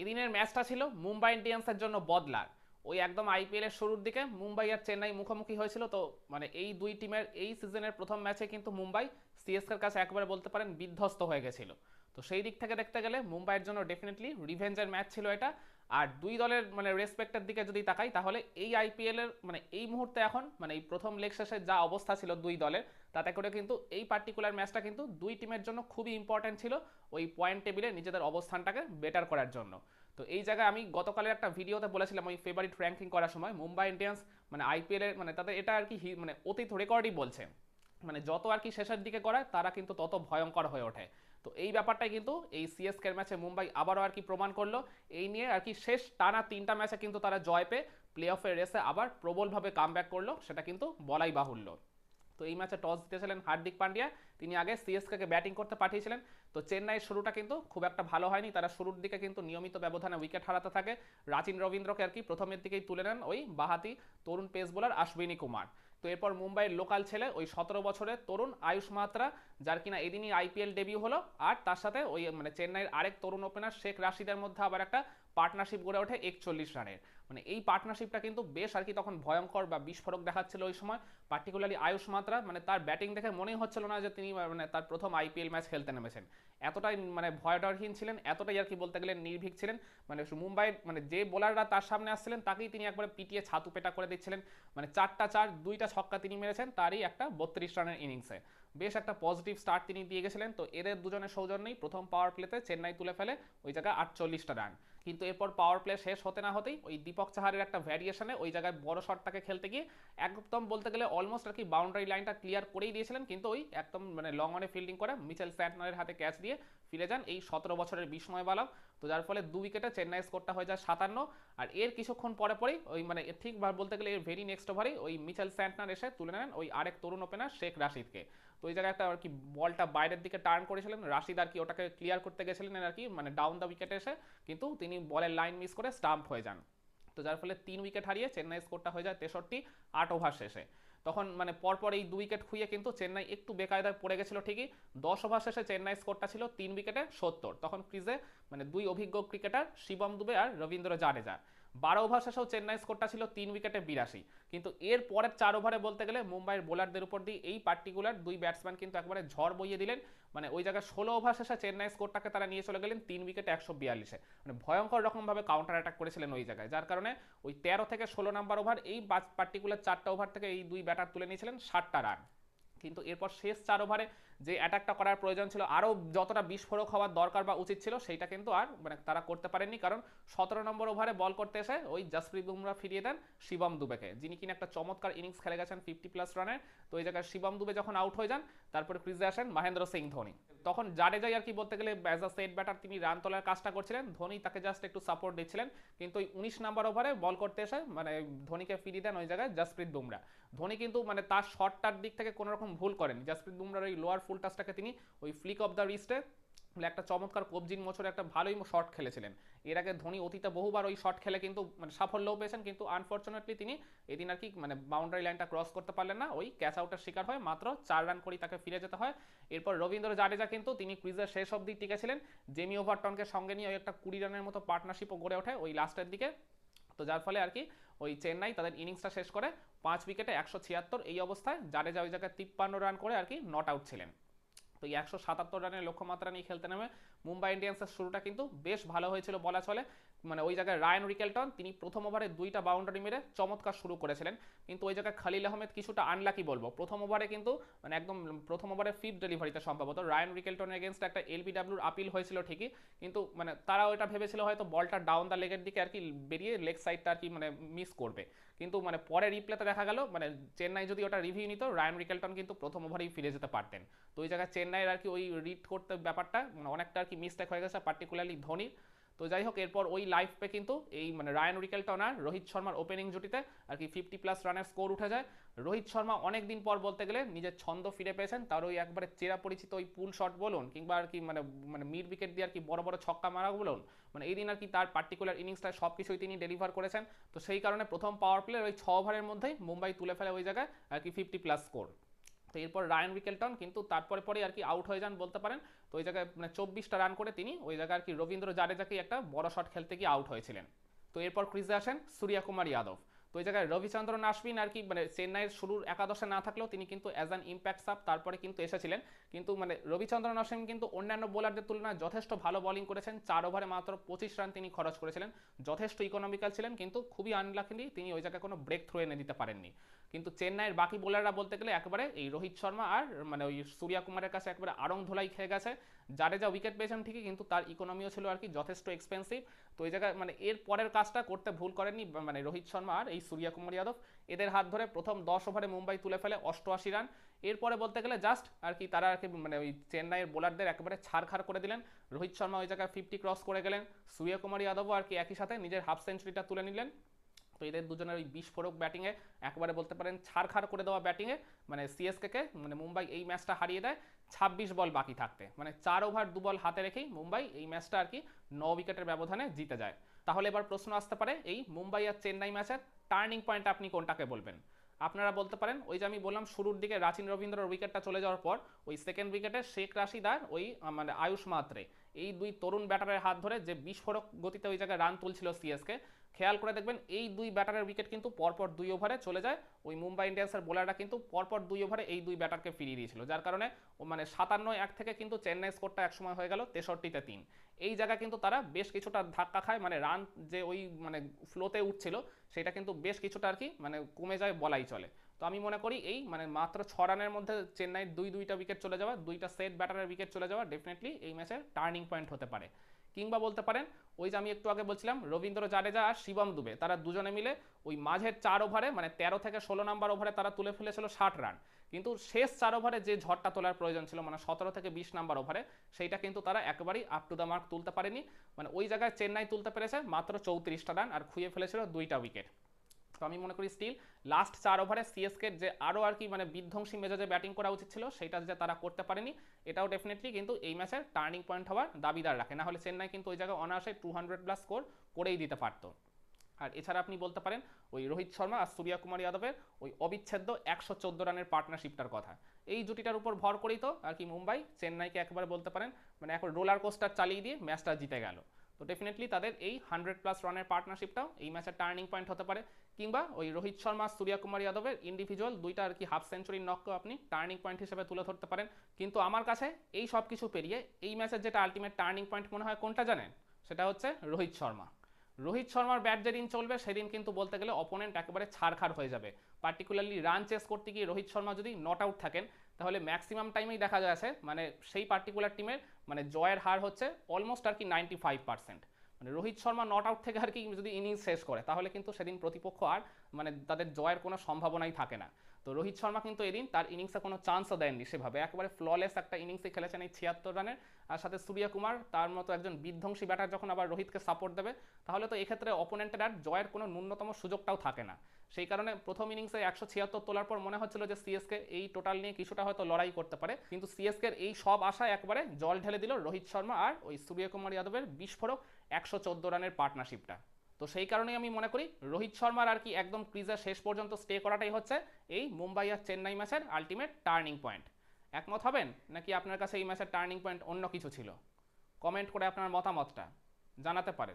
এদিনের ম্যাচটা ছিল মুম্বাই ইন্ডিয়ান্সের জন্য বদলার। ওই একদম আইপিএল এর শুরুর দিকে মুম্বাই আর চেন্নাই মুখোমুখি হয়েছিল। তো মানে এই দুই টিমের এই সিজনের প্রথম ম্যাচে কিন্তু মুম্বাই সিএসকের কাছে একবারে বলতে পারেন বিধ্বস্ত হয়ে গেছিল। তো সেই দিক থেকে দেখতে গেলে মুম্বাইয়ের জন্য ডেফিনেটলি রিভেঞ্জের ম্যাচ ছিল এটা। আর দুই দলের মানে রেসপেক্টের দিকে যদি তাকাই, তাহলে এই আইপিএল এর মানে এই মুহূর্তে এখন মানে এই প্রথম লেগ শেষে যা অবস্থা ছিল দুই দলের, তাতে করে কিন্তু এই পার্টিকুলার ম্যাচটা কিন্তু দুই টিমের জন্য খুবই ইম্পর্টেন্ট ছিল ওই পয়েন্ট টেবিলে নিজেদের অবস্থানটাকে বেটার করার জন্য। তো এই জায়গায় আমি গতকালের একটা ভিডিওতে বলেছিলাম ওই ফেভারিট র্যাঙ্কিং করার সময়, মুম্বাই ইন্ডিয়ান্স মানে আইপিএল এর মানে তাদের এটা আর কি মানে অতীত রেকর্ডই বলছে। মানে যত আর কি শেষের দিকে করায়, তারা কিন্তু তত ভয়ঙ্কর হয়ে ওঠে। তো এই ব্যাপারটাই কিন্তু এই সিএসকের ম্যাচে মুম্বাই আবারও আর কি প্রমাণ করল। এই নিয়ে আর কি শেষ টানা তিনটা ম্যাচে কিন্তু তারা জয় পেয়ে প্লে অফের রেসে আবার প্রবলভাবে কাম ব্যাক করল, সেটা কিন্তু বলাই বাহুল্য। তো এই ম্যাচে টস জিতেছিলেন হার্দিক পান্ডিয়া। তিনি আগে সিএসকে ব্যাটিং করতে পাঠিয়েছিলেন। তো চেন্নাইয়ের শুরুটা কিন্তু খুব একটা ভালো হয়নি। তারা শুরুর দিকে কিন্তু নিয়মিত ব্যবধানে উইকেট হারাতে থাকে। রাচিন রবীন্দ্রকে আর কি প্রথমের দিকেই তুলে নেন ওই বাহাতি তরুণ পেস বোলার আশ্বিনী কুমার। তো এরপর মুম্বাইয়ের লোকাল ছেলে ওই সতেরো বছরের তরুণ আয়ুষ মাত্রা যার কিনা এদিনই আইপিএল ডেবিউ হলো। আর তার সাথে ওই মানে চেন্নাইয়ের আরেক তরুণ ওপেনার শেখ রাশিদের মধ্যে আবার একটা পার্টনারশিপ গড়ে ওঠে একচল্লিশ রানের। মানে এই পার্টনারশিপটা কিন্তু বেশ আর কি তখন ভয়ঙ্কর বা বিস্ফোরক দেখাচ্ছিল ওই সময় পার্টিকুলারলি আয়ুষ মাত্রা। মানে তার ব্যাটিং দেখে মনেই হচ্ছিল না যে তিনি মানে তার প্রথম আইপিএল ম্যাচ খেলতে নেমেছেন। এতটাই মানে ভয়ডরহীন ছিলেন, এতটাই আর কি বলতে গেলে নির্ভীক ছিলেন। মানে মুম্বাইয়ের মানে যে বোলাররা তার সামনে আসছিলেন, তাকেই তিনি একবারে পিটিয়ে ছাতু পেটা করে দিচ্ছিলেন। মানে চারটা চার, দুইটা ছক্কা তিনি মেরেছেন, তারই একটা বত্রিশ রানের ইনিংসে বেশ একটা পজিটিভ স্টার্ট তিনি দিয়ে গেছিলেন। তো এদের দুজনের সৌজন্যেই প্রথম পাওয়ার প্লেতে চেন্নাই তুলে ফেলে, ওই জায়গায় আটচল্লিশটা রান কিন্তু এরপর পাওয়ার প্লে শেষ হতে না হতেই ওই দীপক চাহারের একটা ভ্যারিয়েশনে ওই জায়গায় বড় শটটাকে খেলতে গিয়ে একদম বলতে গেলে অলমোস্ট আর কি বাউন্ডারি লাইনটা ক্লিয়ার করেই দিয়েছিলেন। কিন্তু ওই একদম মানে লং অনে ফিল্ডিং করে মিচেল স্যান্টনারের হাতে ক্যাচ দিয়ে ফিরে যান এই সতেরো বছরের বিস্ময় বালক তো যার ফলে দু উইকেটে চেন্নাই স্কোরটা হয়ে যায় সাতান্ন। আর এর কিছুক্ষণ পরে পরেই ওই মানে ঠিক বলতে গেলে এর ভেরি নেক্সট ওভারেই ওই মিচেল স্যান্টনার এসে তুলে নেন ওই আরেক তরুণ ওপেনার শেখ রাশিদকে। তো ওই জায়গায় একটা আর কি বলটা বাইরের দিকে টার্ন করেছিলেন, রাশিদ আর কি ওটাকে ক্লিয়ার করতে গেছিলেন আর কি মানে ডাউন দ্য উইকেটে এসে, কিন্তু তিনি বলের লাইন মিস করে স্টাম্প হয়ে যান। তো যার ফলে তিন উইকেট হারিয়ে চেন্নাই স্কোরটা হয়ে যায় তেষট্টি, আট ওভার শেষে। তখন মানে পরপর এই দু উইকেট খুইয়ে কিন্তু চেন্নাই একটু বেকায়দায় পড়ে গেছিল ঠিকই, দশ ওভার শেষে চেন্নাই স্কোরটা ছিল তিন উইকেটে সত্তর। তখন ক্রিজে মানে দুই অভিজ্ঞ ক্রিকেটার শিবম দুবে আর রবীন্দ্র জাডেজা। বারো ওভার শেষেও চেন্নাই স্কোরটা ছিল তিন উইকেটে বিরাশি। কিন্তু এর পরের চার ওভারে বলতে গেলে মুম্বাইয়ের বোলারদের উপর দিয়ে এই পার্টিকুলার দুই ব্যাটসম্যান কিন্তু একবারে ঝড় বইয়ে দিলেন। মানে ওই জায়গায় ষোলো ওভার শেষে চেন্নাই স্কোরটাকে তারা নিয়ে চলে গেলেন তিন উইকেটে একশো বিয়াল্লিশে। মানে ভয়ঙ্কর রকমভাবে কাউন্টার অ্যাটাক করেছিলেন ওই জায়গায়, যার কারণে ওই তেরো থেকে ষোলো নাম্বার ওভার এই পার্টিকুলার চারটা ওভার থেকে এই দুই ব্যাটার তুলে নিয়েছিলেন ষাটটা রান কিন্তু এরপর শেষ চার ওভারে যে অ্যাটাকটা করার প্রয়োজন ছিল আরও যতটা বিস্ফোরক হওয়ার দরকার বা উচিত ছিল, সেইটা কিন্তু আর মানে তারা করতে পারেননি। কারণ সতেরো নম্বর ওভারে বল করতে এসে ওই জাসপ্রীত বুমরা ফিরিয়ে দেন শিবম দুবেকে, যিনি কিনা একটা চমৎকার ইনিংস খেলে গেছেন ফিফটি প্লাস রানের তো এই জায়গায় শিবম দুবে যখন আউট হয়ে যান, তারপরে ক্রিজে আসেন মহেন্দ্র সিং ধোনি। তখন জাডেজাই আর কি বলতে গেলে অ্যাজ আ সেট ব্যাটার তিনি রান তোলার কাজটা করছিলেন, ধোনি তাকে জাস্ট একটু সাপোর্ট দিচ্ছিলেন। কিন্তু ওই উনিশ নাম্বার ওভারে বল করতে এসে মানে ধোনিকে ফিরিয়ে দেন ওই জায়গায় জাসপ্রীত বুমরা ধোনি কিন্তু মানে তার শটটার দিক থেকে কোনো রকম ভুল করেন। জাসপ্রীত বুমরার ওই লোয়ার ফুল টাচটাকে তিনি ওই ফ্লিক অফ দ্য রিস্টে একটা চমৎকার কবজিন মোচরে একটা ভালোই শট খেলেছিলেন। এর আগে ধোনি অতীতে বহুবার ওই শট খেলে কিন্তু মানে সাফল্যও পেয়েছেন, কিন্তু আনফর্চুনেটলি তিনি এদিন আর কি মানে বাউন্ডারি লাইনটা ক্রস করতে পারলেন না। ওই ক্যাচ আউটের শিকার হয় মাত্র চার রান করেই তাকে ফিরে যেতে হয়। এরপর রবীন্দ্র জাডেজা কিন্তু তিনি ক্রিজের শেষ অবধি টিকেছিলেন। জেমি ওভারটনকে সঙ্গে নিয়ে ওই একটা কুড়ি রানের মতো পার্টনারশিপও গড়ে ওঠে ওই লাস্টের দিকে। তো যার ফলে আর কি ওই চেন্নাই তাদের ইনিংসটা শেষ করে পাঁচ উইকেটে একশো ছিয়াত্তর এই অবস্থায় জাডেজা ওই জায়গায় তিপ্পান্ন রান করে আর কি নট আউট ছিলেন। তো এই একশো সাতাত্তর রানের লক্ষ্যমাত্রা নিয়ে খেলতে নেমে মুম্বাই ইন্ডিয়ান্সের শুরুটা কিন্তু বেশ ভালো হয়েছিল, বলা চলে। মানে ওই জায়গায় রায়ন রিকেলটন, তিনি প্রথম ওভারে দুইটা বাউন্ডারি মেরে চমৎকার শুরু করেছিলেন। কিন্তু ওই জায়গায় খালিল আহমেদ কিছুটা আনলাকি বলব। প্রথম ওভারে কিন্তু মানে একদম প্রথম ওভারে ফিফথ ডেলিভারিতে সম্ভবত। রায়ন রিকেলটনের এগেনস্ট একটা এলবিডাব্লিউর আপিল হয়েছিল ঠিকই, কিন্তু মানে তারা ওইটা ভেবেছিল হয়তো বলটা ডাউন দ্য লেগের দিকে আর কি বেরিয়ে লেগ সাইডটা আর কি মানে মিস করবে। কিন্তু মানে পরে রিপ্লেতে দেখা গেল মানে চেন্নাই যদি ওটা রিভিউ নিত, রায়ন রিকেলটন কিন্তু প্রথম ওভারেই ফিরে যেতে পারতেন। তো ওই জায়গায় চেন্নাইয়ের আর কি ওই রিড করতে ব্যাপারটা মানে অনেকটা আর কি মিস্টেক হয়ে গেছে পার্টিকুলারলি ধোনির। তো যাই হোক এরপর ওই লাইফে কিন্তু এই মানে রায়ন রিকেলটন আর রোহিত শর্মার ওপেনিং জুটিতে আর কি ফিফটি প্লাস রানের স্কোর উঠে যায়। রোহিত শর্মা অনেক দিন পর বলতে গেলে নিজের ছন্দ ফিরে পেয়েছেন, তার ওই একবারে চেরা পরিচিত ওই পুল শট বলুন কিংবা আর কি মানে মানে মিড উইকেট দিয়ে আর কি বড় বড় ছক্কা মারা বলুন মানে এই দিন আর কি তার পার্টিকুলার ইনিংসটা সব কিছুই তিনি ডেলিভার করেছেন। তো সেই কারণে প্রথম পাওয়ার প্লের ওই ছ ওভারের মধ্যেই মুম্বাই তুলে ফেলে ওই জায়গায় আর কি ফিফটি প্লাস স্কোর তো এরপর রায়ান উইকেলটন, কিন্তু তারপরে পরে আর কি আউট হয়ে যান বলতে পারেন। তো ওই জায়গায় মানে চব্বিশটা রান করে তিনি ওই জায়গায় আর কি রবীন্দ্র জাডেজাকে একটা বড় শট খেলতে গিয়ে আউট হয়েছিলেন। তো এরপর ক্রিজে আসেন সূর্যা কুমার যাদব। তো ওই জায়গায় রবিচন্দ্রন আশ্বিন আর কি মানে চেন্নাইয়ের শুরুর একাদশে না থাকলেও তিনি কিন্তু অ্যাজ অ্যান ইম্প্যাক্ট সাপ তারপরে কিন্তু এসেছিলেন। কিন্তু মানে রবিচন্দ্রন অশ্বিন কিন্তু অন্যান্য বোলারদের তুলনায় যথেষ্ট ভালো বোলিং করেছেন। চার ওভারে মাত্র পঁচিশ রান তিনি খরচ করেছিলেন। যথেষ্ট ইকোনমিক্যাল ছিলেন, কিন্তু খুবই আনলাকিলি তিনি ওই জায়গায় কোনো ব্রেক থ্রু এনে দিতে পারেননি। কিন্তু চেন্নাইয়ের বাকি বোলাররা বলতে গেলে একবারে এই রোহিত শর্মা আর মানে ওই সূর্যা কুমারের কাছে একবারে আড়ং ধোলাই খেয়ে গেছে। জাডেজা উইকেট পেয়েছেন ঠিকই, কিন্তু তার ইকোনমিও ছিল আর কি যথেষ্ট এক্সপেন্সিভ তো এই জায়গায় মানে এর পরের কাজটা করতে ভুল করেননি মানে রোহিত শর্মা আর এই সূর্যা কুমার যাদব। এদের হাত ধরে প্রথম দশ ওভারে মুম্বাই তুলে ফেলে অষ্টআশি রান। এরপরে বলতে গেলে জাস্ট আর কি তারা আর কি মানে ওই চেন্নাইয়ের বোলারদের একেবারে ছাড়খাড় করে দিলেন। রোহিত শর্মা ওই জায়গায় ফিফটি ক্রস করে গেলেন। সূর্য কুমার যাদবও আর কি একই সাথে নিজের হাফ সেঞ্চুরিটা তুলে নিলেন। তো এদের দুজনের ওই বিস্ফোরক ব্যাটিংয়ে একবারে বলতে পারেন ছাড়খাড় করে দেওয়া ব্যাটিংয়ে মানে সিএসকে মানে মুম্বাই এই ম্যাচটা হারিয়ে দেয়, ছাব্বিশ বল বাকি থাকতে। মানে চার ওভার দু বল হাতে রেখেই মুম্বাই এই ম্যাচটা আর কি ন উইকেটের ব্যবধানে জিতে যায়। তাহলে এবার প্রশ্ন আসতে পারে, এই মুম্বাই আর চেন্নাই ম্যাচের টার্নিং পয়েন্ট আপনি কোনটাকে বলবেন? আপনারা বলতে পারেন, ওই যে আমি বললাম শুরুর দিকে রাচিন রবীন্দ্রর উইকেটটা চলে যাওয়ার পর, ওই সেকেন্ড উইকেটে শেখ রাশিদার ওই মানে আয়ুষ মাত্রে। এই দুই তরুণ ব্যাটারের হাত ধরে যে বিস্ফোরক গতিতে ওই জায়গায় রান তুলছিল সিএসকে খেয়াল করে দেখবেন, এই দুই ব্যাটারের উইকেট কিন্তু পরপর দুই ওভারে চলে যায়। ওই মুম্বাই ইন্ডিয়ান্সের বোলাররা কিন্তু পরপর দুই ওভারে এই দুই ব্যাটারকে ফিরিয়ে দিয়েছিল। যার কারণে মানে সাতান্ন এক থেকে কিন্তু চেন্নাই স্কোরটা একসময় হয়ে গেল তেষট্টিতে তিন। এই জায়গায় কিন্তু তারা বেশ কিছুটা ধাক্কা খায় মানে রান যে ওই মানে ফ্লোতে উঠছিল, সেটা কিন্তু বেশ কিছুটা আর কি মানে কমে যায় বলাই চলে। তো আমি মনে করি এই মানে মাত্র ছ রানের মধ্যে চেন্নাইয়ের দুই দুইটা উইকেট চলে যাওয়া, দুইটা সেট ব্যাটারের উইকেট চলে যাওয়া ডেফিনেটলি এই ম্যাচের টার্নিং পয়েন্ট হতে পারে। কিংবা বলতে পারেন, ওই যে আমি একটু আগে বলছিলাম, রবীন্দ্র জাডেজা আর শিবম দুবে, তারা দুজনে মিলে ওই মাঝের চার ওভারে মানে তেরো থেকে ষোলো নাম্বার ওভারে তারা তুলে ফেলেছিল ষাট রান। কিন্তু শেষ চার ওভারে যে ঝড়টা তোলার প্রয়োজন ছিল মানে সতেরো থেকে বিশ নাম্বার ওভারে, সেইটা কিন্তু তারা একেবারেই আপ টু দ্য মার্ক তুলতে পারেনি। মানে ওই জায়গায় চেন্নাই তুলতে পেরেছে মাত্র চৌত্রিশটা রান আর খুঁয়ে ফেলেছিল দুইটা উইকেট তো আমি মনে করি স্টিল লাস্ট চার ওভারে সিএসকে যে আরও আর কি মানে বিধ্বংসী মেজাজে ব্যাটিং করা উচিত ছিল, সেটা যে তারা করতে পারেনি, এটাও ডেফিনেটলি কিন্তু এই ম্যাচের টার্নিং পয়েন্ট হওয়ার দাবিদার রাখে। না হলে চেন্নাই কিন্তু ওই জায়গায় অনায়াসে টু হান্ড্রেড প্লাস স্কোর করেই দিতে পারতো। আর এছাড়া আপনি বলতে পারেন, ওই রোহিত শর্মা আর সূর্যা কুমার যাদবের ওই অবিচ্ছেদ্য একশো চোদ্দ রানের পার্টনারশিপটার কথা। এই জুটিটার উপর ভর করেই তো আর কি মুম্বাই চেন্নাইকে একবার বলতে পারেন মানে এখন রোলার কোস্টার চালিয়ে দিয়ে ম্যাচটা জিতে গেল। তো ডেফিনেটলি তাদের এই হান্ড্রেড প্লাস রানের পার্টনারশিপটাও এই ম্যাচের টার্নিং পয়েন্ট হতে পারে। কিংবা ওই রোহিত শর্মা, সূর্যা কুমার যাদবের ইন্ডিভিজুয়াল দুইটা আর কি হাফ সেঞ্চুরির নককেও আপনি টার্নিং পয়েন্ট হিসেবে তুলে ধরতে পারেন। কিন্তু আমার কাছে এই সব কিছু পেরিয়ে এই ম্যাচের যেটা আলটিমেট টার্নিং পয়েন্ট মনে হয় কোনটা জানেন? সেটা হচ্ছে রোহিত শর্মা। রোহিত শর্মার ব্যাট যেদিন চলবে সেদিন কিন্তু বলতে গেলে অপোনেন্ট একেবারে ছাড়খাড় হয়ে যাবে। পার্টিকুলারলি রান চেস করতে গিয়ে রোহিত শর্মা যদি নট আউট থাকেন তাহলে ম্যাক্সিমাম টাইমেই দেখা যাচ্ছে মানে সেই পার্টিকুলার টিমের মানে জয়ের হার হচ্ছে অলমোস্ট আর কি নাইনটি ফাইভ পার্সেন্ট মানে রোহিত শর্মা নট আউট থেকে আর কি যদি ইনিংস শেষ করে, তাহলে কিন্তু সেদিন প্রতিপক্ষ আর মানে তাদের জয়ের কোনো সম্ভাবনাই থাকে না। তো রোহিত শর্মা কিন্তু এদিন তার ইনিংসে কোনো চান্সও দেননি সেভাবে। একেবারে ফ্ললেস একটা ইনিংসে খেলেছেন এই ছিয়াত্তর রানের। আর সাথে সূর্য কুমার, তার মতো একজন বিধ্বংসী ব্যাটার যখন আবার রোহিতকে সাপোর্ট দেবে, তাহলে তো এক্ষেত্রে অপোনেন্টের আর জয়ের কোনো ন্যূনতম সুযোগটাও থাকে না। সেই কারণে প্রথম ইনিংসে একশো ছিয়াত্তর তোলার পর মনে হচ্ছিল যে সিএসকে এই টোটাল নিয়ে কিছুটা হয়তো লড়াই করতে পারে। কিন্তু সিএসকের এই সব আশা একবারে জল ঢেলে দিল রোহিত শর্মা আর ওই সূর্য কুমার যাদবের বিস্ফোরক একশো চোদ্দ রানের পার্টনারশিপটা তো সেই কারণেই আমি মনে করি রোহিত শর্মার আর কি একদম ক্রিজের শেষ পর্যন্ত স্টে করাটাই হচ্ছে এই মুম্বাই আর চেন্নাই ম্যাচের আলটিমেট টার্নিং পয়েন্ট একমত হবেন? নাকি আপনার কাছে এই ম্যাচের টার্নিং পয়েন্ট অন্য কিছু ছিল? কমেন্ট করে আপনার মতামতটা জানাতে পারেন।